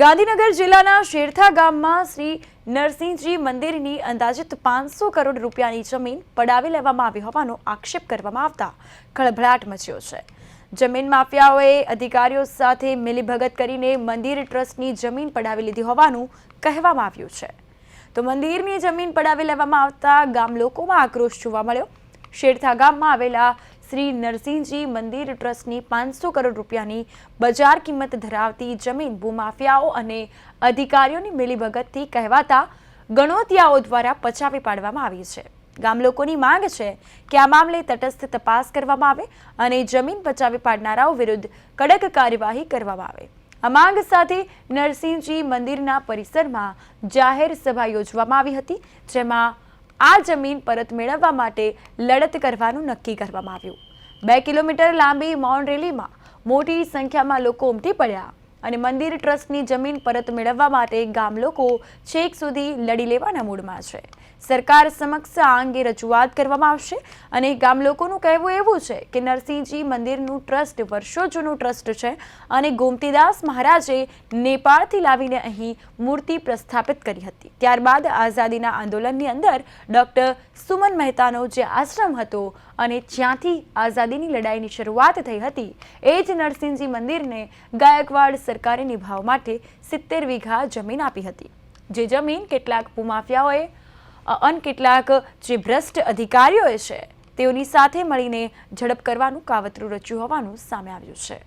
ગાંધીનગર જિલ્લાના શેરથા ગામમાં શ્રી નરસિંહજી મંદિરની અંદાજિત પાંચસો કરોડ રૂપિયાની જમીન પડાવી લેવામાં આવી હોવાનો આક્ષેપ કરવામાં આવતા ખળભળાટ મચ્યો છે. જમીન માફિયાઓએ અધિકારીઓ સાથે મિલીભગત કરીને મંદિર ટ્રસ્ટની જમીન પડાવી લીધી હોવાનું કહેવામાં આવ્યું છે. તો મંદિરની જમીન પડાવી લેવામાં આવતા ગામ લોકોમાં આક્રોશ જોવા મળ્યો. શેરથા ગામમાં આવેલા શ્રી નરસિંહજી મંદિર ટ્રસ્ટની પાંચસો કરોડ રૂપિયાની બજાર કિંમત ધરાવતી જમીન ભૂમાફિયાઓ અને અધિકારીઓની મિલીભગતથી કહેવાતા ગણોતિયાઓ દ્વારા પચાવી પાડવામાં આવી છે. ગામ લોકોની માંગ છે કે આ મામલે તટસ્થ તપાસ કરવામાં આવે અને જમીન પચાવી પાડનારાઓ વિરુદ્ધ કડક કાર્યવાહી કરવામાં આવે. આ માંગ સાથે નરસિંહજી મંદિરના પરિસરમાં જાહેર સભા યોજવામાં આવી હતી, જેમાં આ જમીન પરત મેળવવા માટે લડત કરવાનું નક્કી કરવામાં આવ્યું. બે કિલોમીટર લાંબી મૌન રેલીમાં મોટી સંખ્યામાં લોકો ઉમટી પડ્યા. અને મંદિર ટ્રસ્ટની જમીન પરત મેળવવા માટે ગામ લોકો છેક સુધી લડી લેવાના મૂડમાં છે. સરકાર સમક્ષ આ અંગે રજૂઆત કરવામાં આવશે અને ગામ લોકોનું કહેવું એવું છે કે નરસિંહજી મંદિરનું ટ્રસ્ટ વર્ષો જૂનું ટ્રસ્ટ છે અને ગોમતીદાસ મહારાજે નેપાળથી લાવીને અહીં મૂર્તિ પ્રસ્થાપિત કરી હતી. ત્યારબાદ આઝાદીના આંદોલનની અંદર ડૉક્ટર સુમન મહેતાનો જે આશ્રમ હતો અને જ્યાંથી આઝાદીની લડાઈની શરૂઆત થઈ હતી, એ જ નરસિંહજી મંદિરને ગાયકવાડ સરકારે નિભાવ માટે સિત્તેર વીઘા જમીન આપી હતી. જે જમીન કેટલાક ભૂમાફિયાઓએ અન કેટલાક જે ભ્રષ્ટ અધિકારીઓએ છે, તેઓની સાથે મળીને ઝડપ કરવાનું કાવતરું રચ્યું હોવાનું સામે આવ્યું છે.